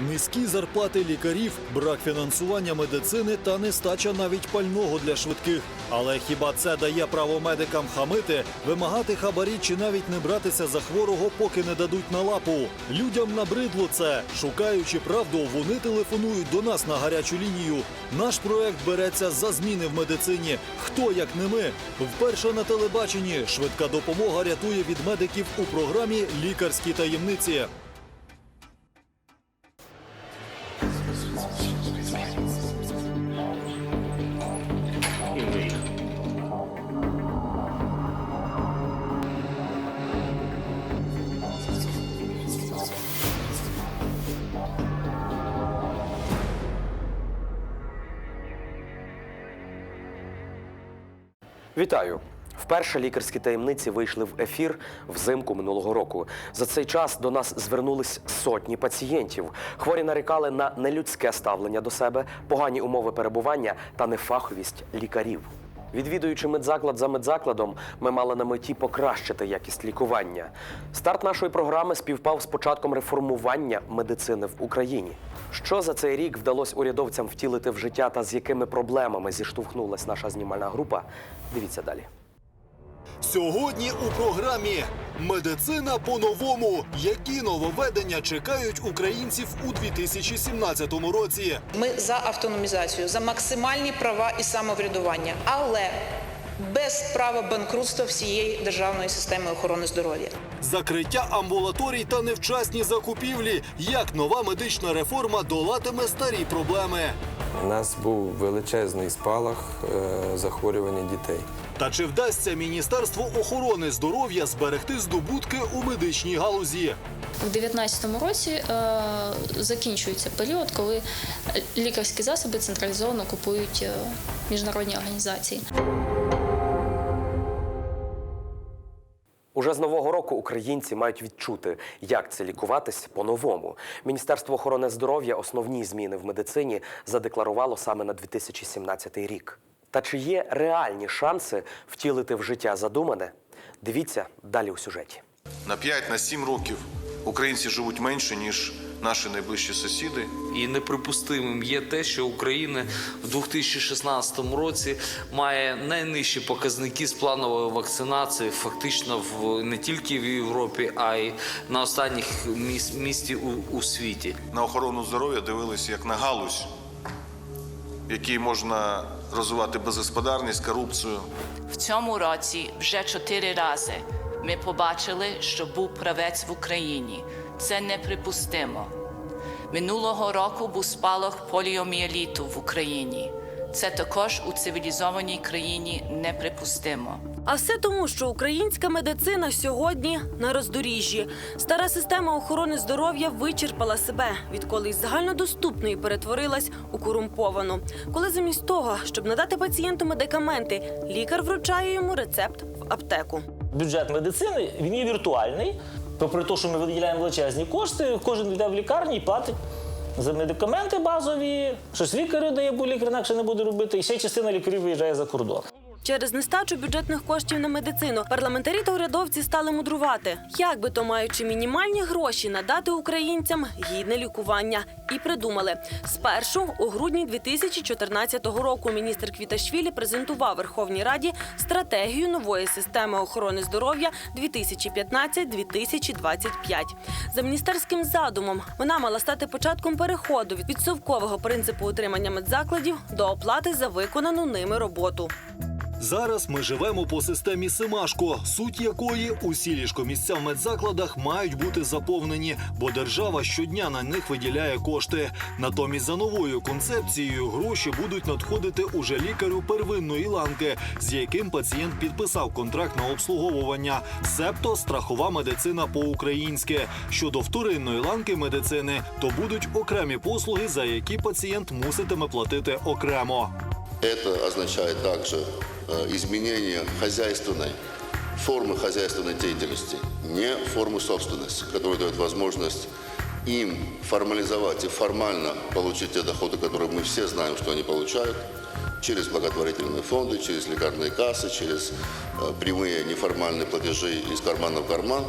Низькі зарплати лікарів, брак фінансування медицини та нестача навіть пального для швидких. Але хіба це дає право медикам хамити, вимагати хабарі чи навіть не братися за хворого, поки не дадуть на лапу? Людям набридло це. Шукаючи правду, вони телефонують до нас на гарячу лінію. Наш проект береться за зміни в медицині. Хто як не ми? Вперше на телебаченні швидка допомога рятує від медиків у програмі Лікарські таємниці. Вітаю! Вперше лікарські таємниці вийшли в ефір взимку минулого року. За цей час до нас звернулись сотні пацієнтів. Хворі нарікали на нелюдське ставлення до себе, погані умови перебування та нефаховість лікарів. Відвідуючи медзаклад за медзакладом, ми мали на меті покращити якість лікування. Старт нашої програми співпав з початком реформування медицини в Україні. Що за цей рік вдалося урядовцям втілити в життя та з якими проблемами зіштовхнулась наша знімальна група? Дивіться далі. Сьогодні у програмі Медицина по-новому. Які нововведення чекають українців у 2017 році? Ми за автономізацію, за максимальні права і самоврядування, але без права банкрутства всієї державної системи охорони здоров'я. Закриття амбулаторій та невчасні закупівлі. Як нова медична реформа долатиме старі проблеми? У нас був величезний спалах е, захворювання дітей. Та чи вдасться Міністерству охорони здоров'я зберегти здобутки у медичній галузі? У 2019 році е, закінчується період, коли лікарські засоби централізовано купують е, міжнародні організації. Уже з нового року українці мають відчути, як це лікуватись по-новому. Міністерство охорони здоров'я основні зміни в медицині задекларувало саме на 2017 рік. Та чи є реальні шанси втілити в життя задумане? Дивіться далі у сюжеті. На 5-7 років українці живуть менше, ніж наші найближчі сусіди. І неприпустимим є те, що Україна в 2016 році має найнижчі показники з планової вакцинації, фактично в не тільки в Європі, а й на останніх міс- місці у, у світі. На охорону здоров'я дивилися як на галузь, якій можна розвивати безгосподарність, корупцію. В цьому році вже чотири рази ми побачили, що був правець в Україні. Це неприпустимо. Минулого року був спалах поліомієліту в Україні. Це також у цивілізованій країні неприпустимо. А все тому, що українська медицина сьогодні на роздоріжжі. Стара система охорони здоров'я вичерпала себе, відколи із загальнодоступної перетворилась у корумповану. Коли замість того, щоб надати пацієнту медикаменти, лікар вручає йому рецепт в аптеку. бюджет медицини він є віртуальний. Попри те, що ми виділяємо величезні кошти, кожен йде в лікарні і платить за медикаменти базові, щось лікарю дає, бо лікар інакше не буде робити, і ще частина лікарів виїжджає за кордон. Через нестачу бюджетних коштів на медицину парламентарі та урядовці стали мудрувати, як би то маючи мінімальні гроші надати українцям гідне лікування. І придумали спершу у грудні 2014 року. Міністр Квіташвілі презентував Верховній Раді стратегію нової системи охорони здоров'я 2015-2025. За міністерським задумом вона мала стати початком переходу від совкового принципу утримання медзакладів до оплати за виконану ними роботу. Зараз ми живемо по системі Семашко, суть якої усі ліжкомісця в медзакладах мають бути заповнені, бо держава щодня на них виділяє кошти. Натомість за новою концепцією гроші будуть надходити уже лікарю первинної ланки, з яким пацієнт підписав контракт на обслуговування, себто страхова медицина по-українськи. Щодо вторинної ланки медицини, то будуть окремі послуги, за які пацієнт муситиме платити окремо. Это означает также э, изменение хозяйственной формы хозяйственной деятельности, не формы собственности, которая дает возможность им формализовать и формально получить те доходы, которые мы все знаем, что они получают, через благотворительные фонды, через лекарные кассы, через э, прямые неформальные платежи из кармана в карман,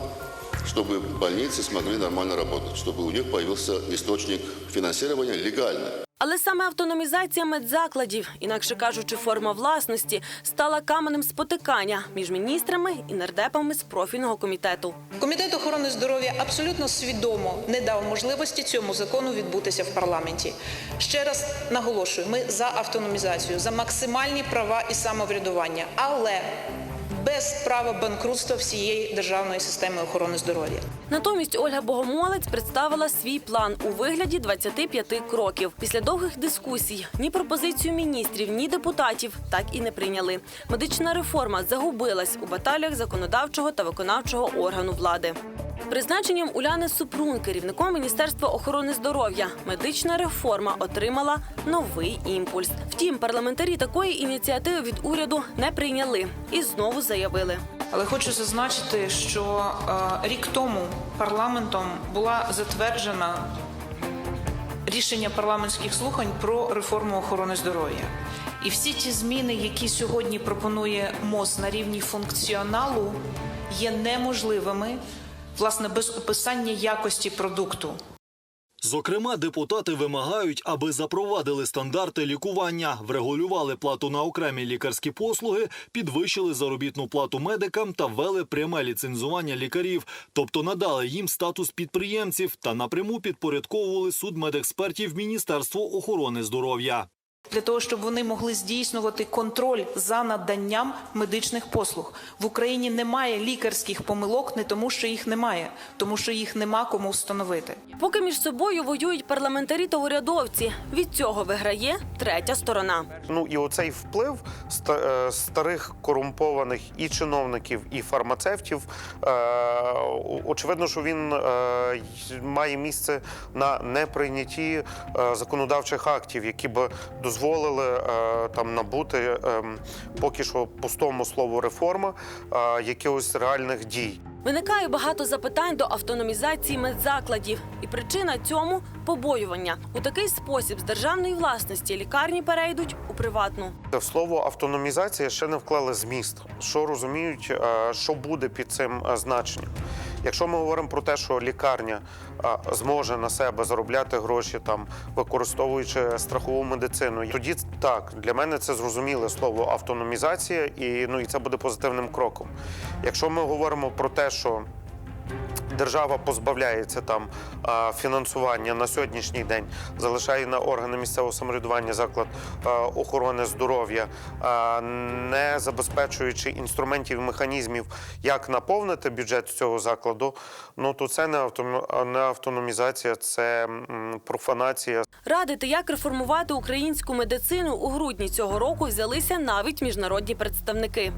чтобы больницы смогли нормально работать, чтобы у них появился источник финансирования легальный. Але саме автономізація медзакладів, інакше кажучи, форма власності, стала каменем спотикання між міністрами і нардепами з профільного комітету. Комітет охорони здоров'я абсолютно свідомо не дав можливості цьому закону відбутися в парламенті. Ще раз наголошую: ми за автономізацію, за максимальні права і самоврядування, але без права банкрутства всієї державної системи охорони здоров'я. Натомість Ольга Богомолець представила свій план у вигляді 25 кроків. Після довгих дискусій ні пропозицію міністрів, ні депутатів так і не прийняли. Медична реформа загубилась у баталіях законодавчого та виконавчого органу влади. Призначенням Уляни Супрун, керівником Міністерства охорони здоров'я, медична реформа отримала новий імпульс. Втім, парламентарі такої ініціативи від уряду не прийняли і знову заявили. Але хочу зазначити, що е, рік тому парламентом була затверджена рішення парламентських слухань про реформу охорони здоров'я. І всі ті зміни, які сьогодні пропонує МОЗ на рівні функціоналу, є неможливими власне без описання якості продукту. Зокрема, депутати вимагають, аби запровадили стандарти лікування, врегулювали плату на окремі лікарські послуги, підвищили заробітну плату медикам та ввели пряме ліцензування лікарів, тобто надали їм статус підприємців та напряму підпорядковували судмедекспертів Міністерству охорони здоров'я. Для того, щоб вони могли здійснювати контроль за наданням медичних послуг. В Україні немає лікарських помилок не тому, що їх немає, тому що їх нема кому встановити. Поки між собою воюють парламентарі та урядовці, від цього виграє третя сторона. Ну і оцей вплив е, старих корумпованих і чиновників, і фармацевтів. е, Очевидно, що він е, має місце на неприйнятті законодавчих актів, які б дозволили е, там набути ем, поки що пустому слову реформа е, якихось реальних дій. Виникає багато запитань до автономізації медзакладів, і причина цьому побоювання. У такий спосіб з державної власності лікарні перейдуть у приватну. В слово автономізація ще не вклали зміст. Що розуміють, е, що буде під цим значенням? Якщо ми говоримо про те, що лікарня зможе на себе заробляти гроші, там використовуючи страхову медицину, тоді так для мене це зрозуміле слово автономізація, і ну і це буде позитивним кроком. Якщо ми говоримо про те, що держава позбавляється там фінансування на сьогоднішній день, залишає на органи місцевого самоврядування заклад охорони здоров'я, а, не забезпечуючи інструментів і механізмів, як наповнити бюджет цього закладу. Ну то це не не автономізація, це профанація. Радити, як реформувати українську медицину у грудні цього року взялися навіть міжнародні представники.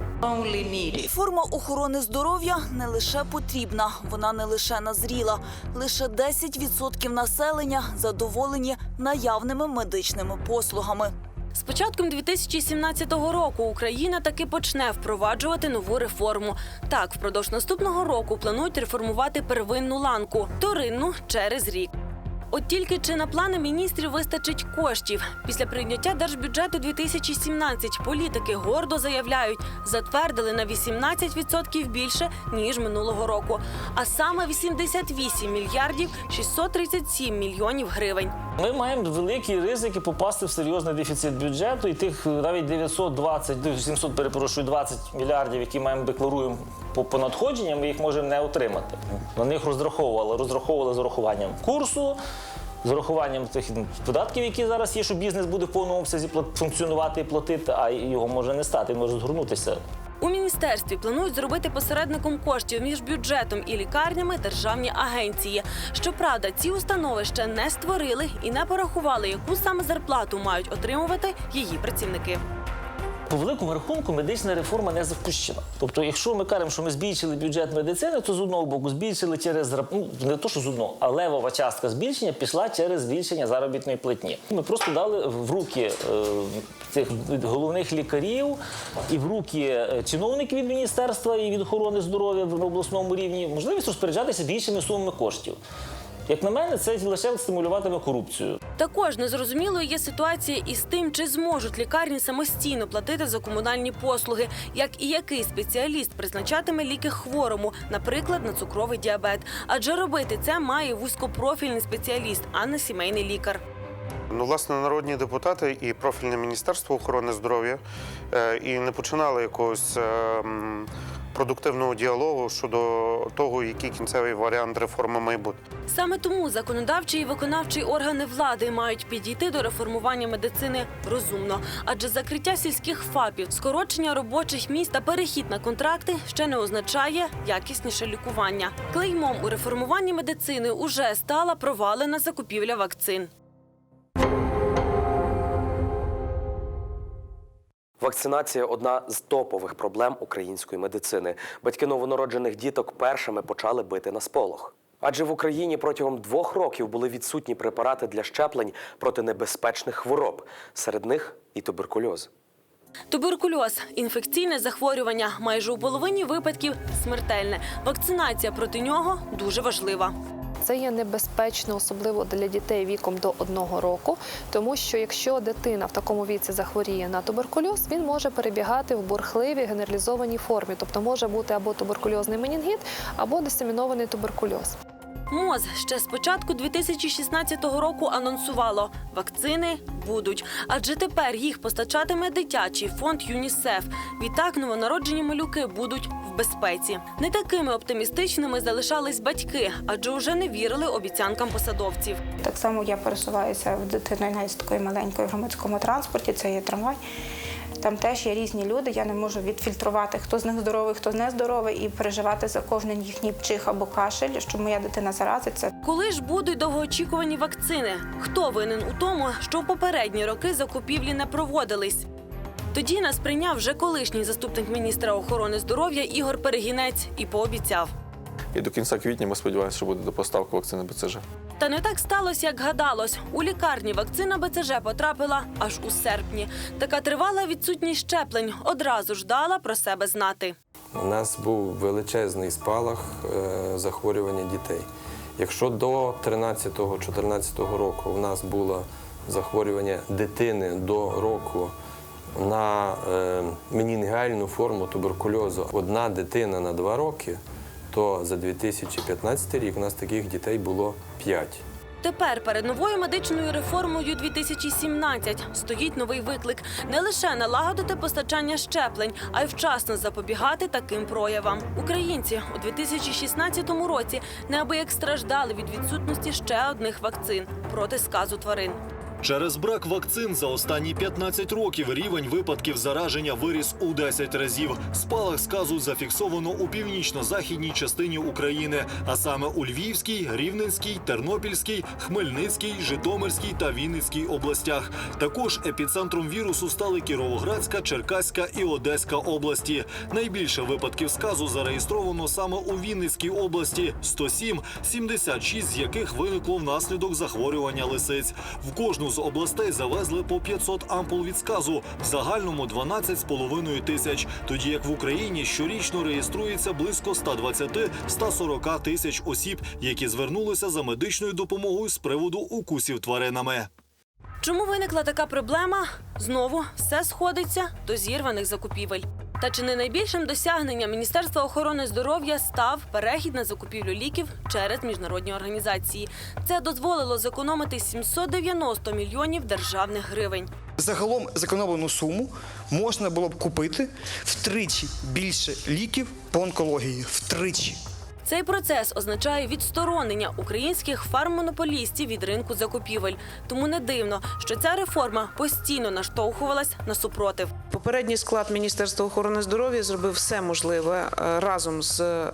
Форма охорони здоров'я не лише потрібна, вона не лише назріла. Лише 10% населення задоволені наявними медичними послугами. З початком 2017 року Україна таки почне впроваджувати нову реформу. Так, впродовж наступного року планують реформувати первинну ланку, вторинну через рік. От тільки чи на плани міністрів вистачить коштів після прийняття держбюджету 2017 політики гордо заявляють, затвердили на 18% більше ніж минулого року, а саме 88 мільярдів 637 мільйонів гривень. Ми маємо великі ризики попасти в серйозний дефіцит бюджету, і тих навіть 920, 700, перепрошую, 20 мільярдів, які маємо декларуємо по, по надходженням, ми їх можемо не отримати. На них розраховували, розраховували з урахуванням курсу. З урахуванням цих податків, які зараз є, що бізнес буде в повному обсязі функціонувати і платити, а його може не стати, може згорнутися. У міністерстві планують зробити посередником коштів між бюджетом і лікарнями державні агенції. Щоправда, ці установи ще не створили і не порахували, яку саме зарплату мають отримувати її працівники. По великому рахунку медична реформа не запущена. Тобто, якщо ми кажемо, що ми збільшили бюджет медицини, то з одного боку збільшили через ну, не то, що з одного, а левова частка збільшення пішла через збільшення заробітної платні. Ми просто дали в руки е, цих головних лікарів і в руки е, чиновників від міністерства і від охорони здоров'я в обласному рівні можливість розпоряджатися більшими сумами коштів. Як на мене, це лише стимулюватиме корупцію. Також незрозумілою є ситуація із тим, чи зможуть лікарні самостійно платити за комунальні послуги, як і який спеціаліст призначатиме ліки хворому, наприклад, на цукровий діабет. Адже робити це має вузькопрофільний спеціаліст, а не сімейний лікар. Ну, власне, народні депутати і профільне міністерство охорони здоров'я е, і не починали якогось е, м, продуктивного діалогу щодо того, який кінцевий варіант реформи має бути. Саме тому законодавчий і виконавчий органи влади мають підійти до реформування медицини розумно, адже закриття сільських ФАПів, скорочення робочих місць та перехід на контракти ще не означає якісніше лікування. Клеймом у реформуванні медицини уже стала провалена закупівля вакцин. Вакцинація одна з топових проблем української медицини. Батьки новонароджених діток першими почали бити на сполох. Адже в Україні протягом двох років були відсутні препарати для щеплень проти небезпечних хвороб. Серед них і туберкульоз. Туберкульоз інфекційне захворювання, майже у половині випадків смертельне. Вакцинація проти нього дуже важлива. Це є небезпечно, особливо для дітей віком до одного року, тому що якщо дитина в такому віці захворіє на туберкульоз, він може перебігати в бурхливій генералізованій формі, тобто може бути або туберкульозний менінгіт, або дисемінований туберкульоз. МОЗ ще з початку 2016 року анонсувало – вакцини будуть. Адже тепер їх постачатиме дитячий фонд ЮНІСЕФ. Відтак новонароджені малюки будуть в безпеці. Не такими оптимістичними залишались батьки, адже вже не вірили обіцянкам посадовців. Так само я пересуваюся в дитиною навіть з такою маленькою громадському транспорті, це є трамвай. Там теж є різні люди. Я не можу відфільтрувати, хто з них здоровий, хто не здоровий, і переживати за кожен їхній чих або кашель, що моя дитина заразиться. Коли ж будуть довгоочікувані вакцини? Хто винен у тому, що в попередні роки закупівлі не проводились? Тоді нас прийняв вже колишній заступник міністра охорони здоров'я Ігор Перегінець і пообіцяв. І до кінця квітня ми сподіваємося, що буде доставка вакцини БЦЖ. Та не так сталося, як гадалось. У лікарні вакцина БЦЖ потрапила аж у серпні. Така тривала відсутність щеплень одразу ж дала про себе знати. У нас був величезний спалах е, захворювання дітей. Якщо до 13-14 року у нас було захворювання дитини до року на е, менінгіальну форму туберкульозу одна дитина на два роки, то за 2015 рік у нас таких дітей було 5. Тепер перед новою медичною реформою 2017 стоїть новий виклик не лише налагодити постачання щеплень, а й вчасно запобігати таким проявам. Українці у 2016 році неабияк страждали від відсутності ще одних вакцин проти сказу тварин. Через брак вакцин за останні 15 років рівень випадків зараження виріс у 10 разів. Спалах сказу зафіксовано у північно-західній частині України, а саме у Львівській, Рівненській, Тернопільській, Хмельницькій, Житомирській та Вінницькій областях. Також епіцентром вірусу стали Кіровоградська, Черкаська і Одеська області. Найбільше випадків сказу зареєстровано саме у Вінницькій області 107, 76 з яких виникло внаслідок захворювання лисиць. В кожну з областей завезли по 500 ампул від сказу, в загальному 12,5 тисяч. Тоді як в Україні щорічно реєструється близько 120-140 тисяч осіб, які звернулися за медичною допомогою з приводу укусів тваринами. Чому виникла така проблема? Знову все сходиться до зірваних закупівель. Та чи не найбільшим досягненням Міністерства охорони здоров'я став перехід на закупівлю ліків через міжнародні організації? Це дозволило зекономити 790 мільйонів державних гривень. Загалом зекономлену суму можна було б купити втричі більше ліків по онкології. Втричі. Цей процес означає відсторонення українських фарммонополістів від ринку закупівель. Тому не дивно, що ця реформа постійно наштовхувалась на супротив. Попередній склад Міністерства охорони здоров'я зробив все можливе е, разом з е,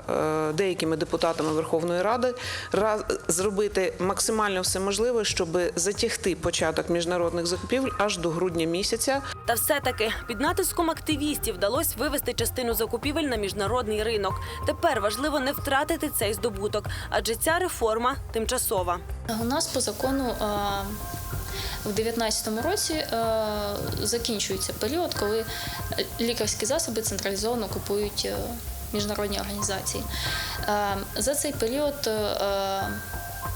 деякими депутатами Верховної Ради ра- зробити максимально все можливе, щоб затягти початок міжнародних закупівель аж до грудня місяця. Та все-таки під натиском активістів вдалося вивести частину закупівель на міжнародний ринок. Тепер важливо не втратити цей здобуток, адже ця реформа тимчасова. У нас по закону е, в 2019 році е, закінчується період, коли лікарські засоби централізовано купують е, міжнародні організації. Е, За цей період е,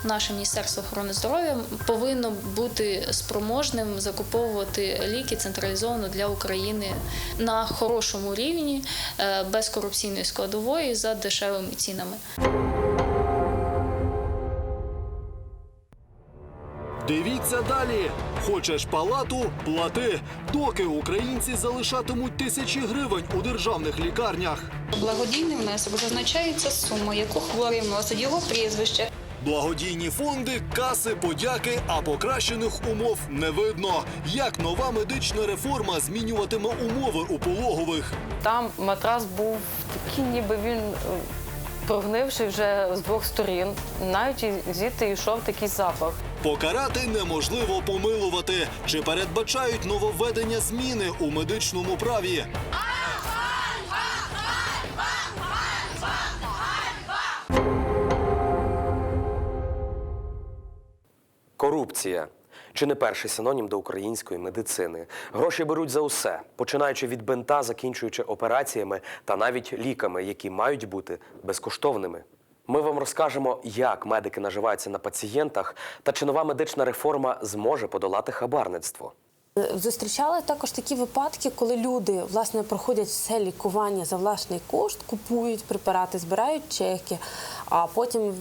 наше Міністерство охорони здоров'я повинно бути спроможним закуповувати ліки централізовано для України на хорошому рівні, е, без корупційної складової за дешевими цінами. Дивіться далі. Хочеш палату? Плати. Доки українці залишатимуть тисячі гривень у державних лікарнях. Благодійний внесок зазначається сума, яку хворий вносить його прізвище. Благодійні фонди, каси, подяки, а покращених умов не видно. Як нова медична реформа змінюватиме умови у пологових? Там матрас був такий, ніби він е, прогнивший вже з двох сторін. Навіть звідти йшов такий запах. Покарати неможливо помилувати. Чи передбачають нововведення зміни у медичному праві? Корупція. Чи не перший синонім до української медицини? Гроші беруть за усе, починаючи від бинта, закінчуючи операціями та навіть ліками, які мають бути безкоштовними. Ми вам розкажемо, як медики наживаються на пацієнтах та чи нова медична реформа зможе подолати хабарництво. Зустрічали також такі випадки, коли люди власне проходять все лікування за власний кошт, купують препарати, збирають чеки. А потім,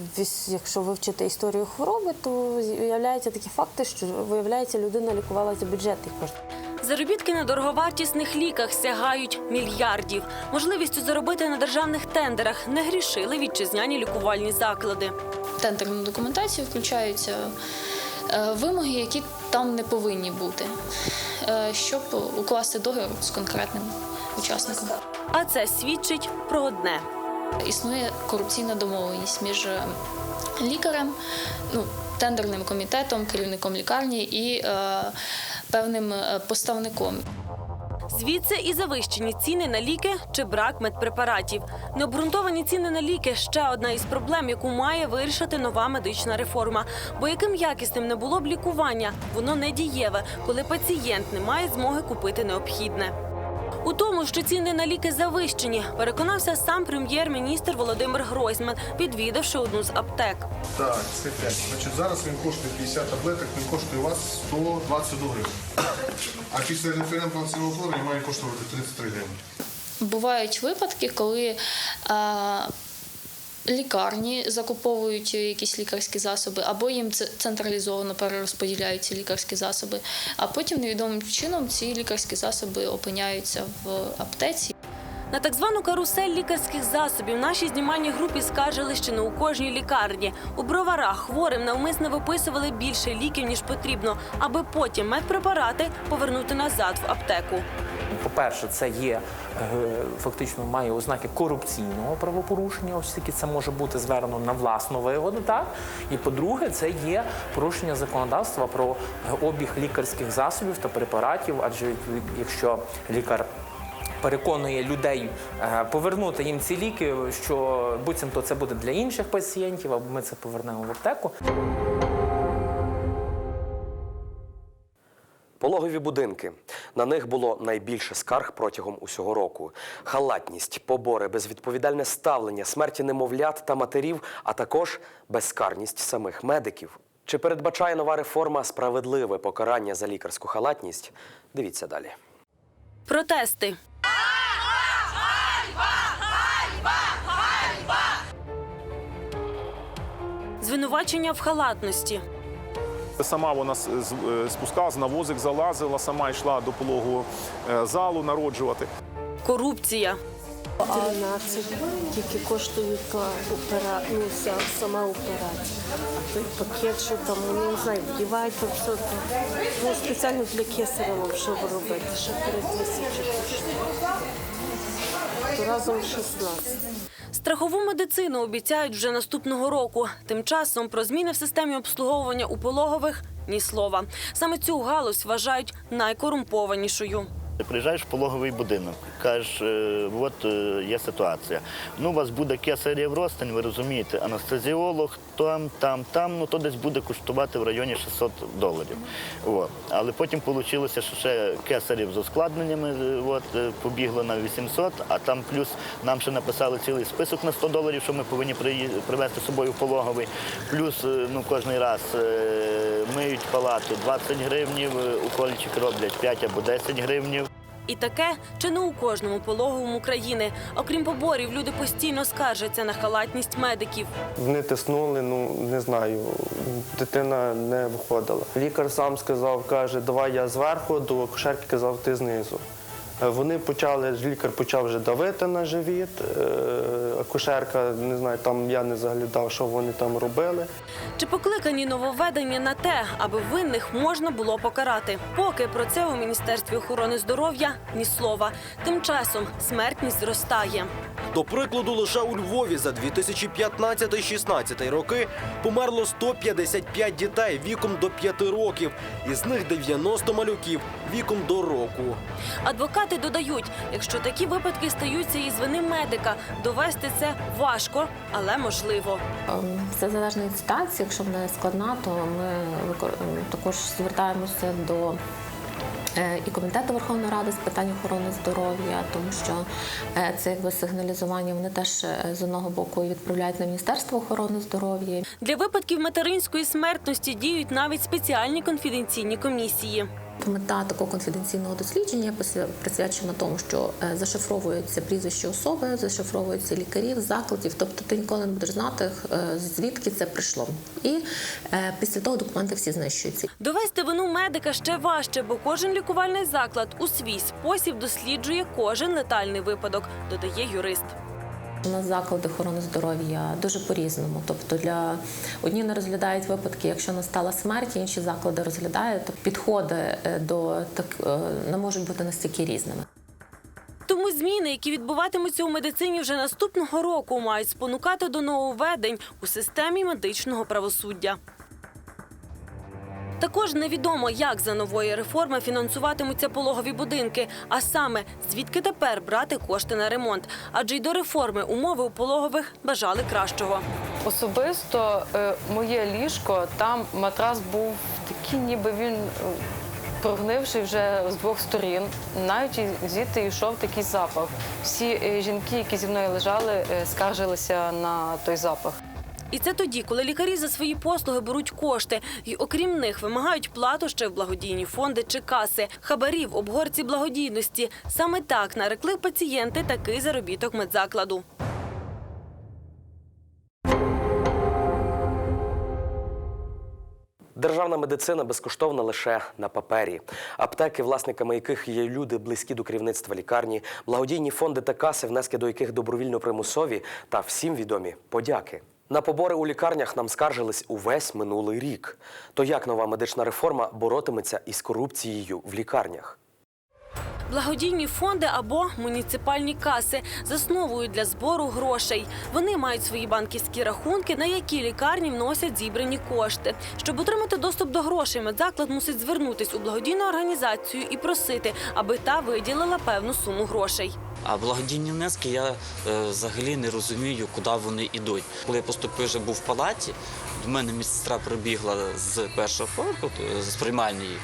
якщо вивчити історію хвороби, то з'являються такі факти, що виявляється, людина лікувала за бюджетний кошт. Заробітки на дороговартісних ліках сягають мільярдів. Можливістю заробити на державних тендерах не грішили вітчизняні лікувальні заклади. Тендерну документацію включаються е, вимоги, які там не повинні бути, е, щоб укласти договір з конкретним учасником. А це свідчить про одне. Існує корупційна домовленість між е, лікарем, ну, тендерним комітетом, керівником лікарні і е, певним е, поставником. Звідси і завищені ціни на ліки чи брак медпрепаратів. Необґрунтовані ціни на ліки ще одна із проблем, яку має вирішити нова медична реформа. Бо яким якісним не було б лікування, воно не дієве, коли пацієнт не має змоги купити необхідне. У тому, що ціни на ліки завищені, переконався сам прем'єр-міністр Володимир Гройсман, відвідавши одну з аптек. Так, це 5. Значить, зараз він коштує 50 таблеток, він коштує у вас 120 гривень. А після референдуму цінового він має коштувати 33 гривні. Бувають випадки, коли е, лікарні закуповують якісь лікарські засоби, або їм це централізовано перерозподіляють ці лікарські засоби, а потім невідомим чином ці лікарські засоби опиняються в аптеці. На так звану карусель лікарських засобів нашій знімальній групі скаржили, що не у кожній лікарні. У броварах хворим навмисно виписували більше ліків, ніж потрібно, аби потім медпрепарати повернути назад в аптеку. По-перше, це є е, фактично має ознаки корупційного правопорушення, оскільки це може бути звернено на власну вигоду. Так і по-друге, це є порушення законодавства про е, обіг лікарських засобів та препаратів. Адже якщо лікар переконує людей е, повернути їм ці ліки, що буцімто це буде для інших пацієнтів, або ми це повернемо в аптеку. Пологові будинки. На них було найбільше скарг протягом усього року. Халатність, побори, безвідповідальне ставлення, смерті немовлят та матерів, а також безкарність самих медиків. Чи передбачає нова реформа справедливе покарання за лікарську халатність? Дивіться далі. Протести. Звинувачення в халатності. Сама вона е, спускалась на возик, залазила, сама йшла до пологового е, залу народжувати. Корупція. 13 тільки коштує опера... ну, сама операція. А той пакет, що там, ну, не знаю, вдівають там все. Ну, спеціально для кесаря вам що робити, ще 3 тисячі коштує. То разом 16. Страхову медицину обіцяють вже наступного року. Тим часом про зміни в системі обслуговування у пологових ні слова. Саме цю галузь вважають найкорумпованішою. Приїжджаєш в пологовий будинок, кажеш, е, от е, є ситуація. Ну, у вас буде кесарів розтин, ви розумієте, анестезіолог там, там, там, ну то десь буде коштувати в районі 600 доларів. От. Але потім вийшло, що ще кесарів з ускладненнями е, от, побігло на 800, а там плюс нам ще написали цілий список на 100 доларів, що ми повинні привезти з собою в пологовий. Плюс ну, кожен раз миють палату 20 гривнів, е, укольчик роблять 5 або 10 гривнів. І таке чи не у кожному пологовому країни. Окрім поборів, люди постійно скаржаться на халатність медиків. Вони тиснули, ну не знаю, дитина не виходила. Лікар сам сказав, каже, давай я зверху, до кошерки казав, ти знизу. Е, Вони почали, лікар почав вже давити на живіт, е, акушерка, не знаю, там я не заглядав, що вони там робили. Чи покликані нововведення на те, аби винних можна було покарати? Поки про це у міністерстві охорони здоров'я ні слова. Тим часом смертність зростає. До прикладу, лише у Львові за 2015-16 роки померло 155 дітей віком до 5 років, із них 90 малюків віком до року. Адвокати додають, якщо такі випадки стаються із вини медика, довести це важко, але можливо. Все залежно від ситуації. Якщо вона складна, то ми ем, також звертаємося до е, і комітету Верховної Ради з питань охорони здоров'я, тому що е, це якби сигналізування. Вони теж е, з одного боку відправляють на міністерство охорони здоров'я. Для випадків материнської смертності діють навіть спеціальні конфіденційні комісії. Мета такого конфіденційного дослідження присвячена тому, що е, зашифровуються прізвища особи, зашифровуються лікарів, закладів. Тобто ти ніколи не будеш знати, е, звідки це прийшло. І е, після того документи всі знищуються. Довести вину медика ще важче, бо кожен лікувальний заклад у свій спосіб досліджує кожен летальний випадок, додає юрист. У нас заклади охорони здоров'я дуже по-різному. Тобто для одні не розглядають випадки, якщо настала смерть, інші заклади розглядають. Тобто підходи е, до так е, не можуть бути настільки різними. Тому зміни, які відбуватимуться у медицині вже наступного року, мають спонукати до нововведень у системі медичного правосуддя. Також невідомо, як за нової реформи фінансуватимуться пологові будинки, а саме звідки тепер брати кошти на ремонт. Адже й до реформи умови у пологових бажали кращого. Особисто е, моє ліжко, там матрас був такий, ніби він е, прогнивший вже з двох сторін. Навіть звідти йшов такий запах. Всі е, жінки, які зі мною лежали, скаржилися на той запах. І це тоді, коли лікарі за свої послуги беруть кошти, і окрім них вимагають плату ще в благодійні фонди чи каси, хабарів, обгорці благодійності. Саме так нарекли пацієнти такий заробіток медзакладу. Державна медицина безкоштовна лише на папері. Аптеки, власниками яких є люди близькі до керівництва лікарні, благодійні фонди та каси, внески до яких добровільно примусові, та всім відомі подяки. На побори у лікарнях нам скаржились увесь минулий рік. То як нова медична реформа боротиметься із корупцією в лікарнях? Благодійні фонди або муніципальні каси засновують для збору грошей. Вони мають свої банківські рахунки, на які лікарні вносять зібрані кошти. Щоб отримати доступ до грошей, медзаклад мусить звернутись у благодійну організацію і просити, аби та виділила певну суму грошей. А благодійні внески я е, взагалі не розумію, куди вони йдуть. Коли я поступив вже був в палаті, до мене медсестра прибігла з першого поверху, з приймальної,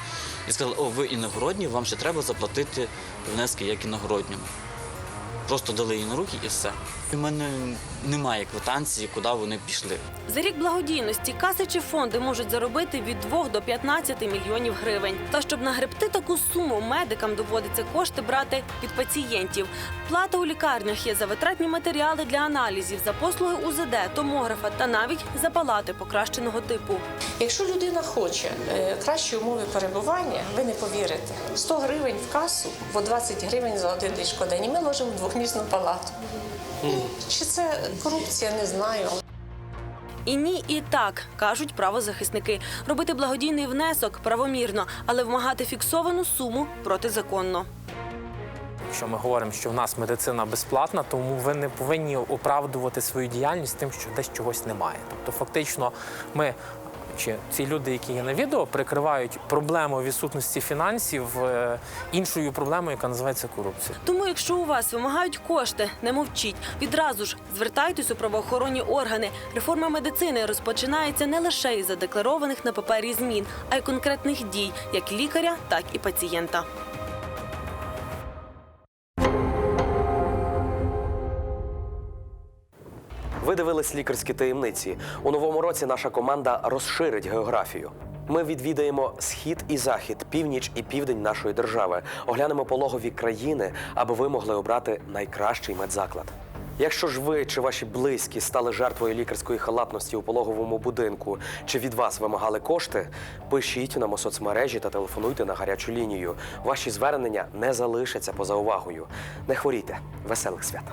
і сказала, о, ви іногородні, вам ще треба заплатити внески як іногородньому. Просто дали їй на руки і все. У мене немає квитанції, куди вони пішли. За рік благодійності каси чи фонди можуть заробити від 2 до 15 мільйонів гривень. Та щоб нагребти таку суму, медикам доводиться кошти брати від пацієнтів. Плата у лікарнях є за витратні матеріали для аналізів, за послуги УЗД, томографа та навіть за палати покращеного типу. Якщо людина хоче е, кращі умови перебування, ви не повірите. 100 гривень в касу, бо 20 гривень за один ліжкодень. І ми ложимо в двохмісну палату. Чи це корупція, не знаю. І ні, і так кажуть правозахисники. Робити благодійний внесок правомірно, але вимагати фіксовану суму протизаконно. Якщо ми говоримо, що в нас медицина безплатна, тому ви не повинні оправдувати свою діяльність тим, що десь чогось немає. Тобто, фактично, ми чи ці люди, які є на відео, прикривають проблему відсутності фінансів е, іншою проблемою, яка називається корупція. Тому, якщо у вас вимагають кошти, не мовчіть. Відразу ж звертайтесь у правоохоронні органи. Реформа медицини розпочинається не лише із задекларованих на папері змін, а й конкретних дій, як лікаря, так і пацієнта. Ви дивились лікарські таємниці. У новому році наша команда розширить географію. Ми відвідаємо схід і захід, північ і південь нашої держави. Оглянемо пологові країни, аби ви могли обрати найкращий медзаклад. Якщо ж ви чи ваші близькі стали жертвою лікарської халатності у пологовому будинку, чи від вас вимагали кошти, пишіть нам у соцмережі та телефонуйте на гарячу лінію. Ваші звернення не залишаться поза увагою. Не хворійте, веселих свят!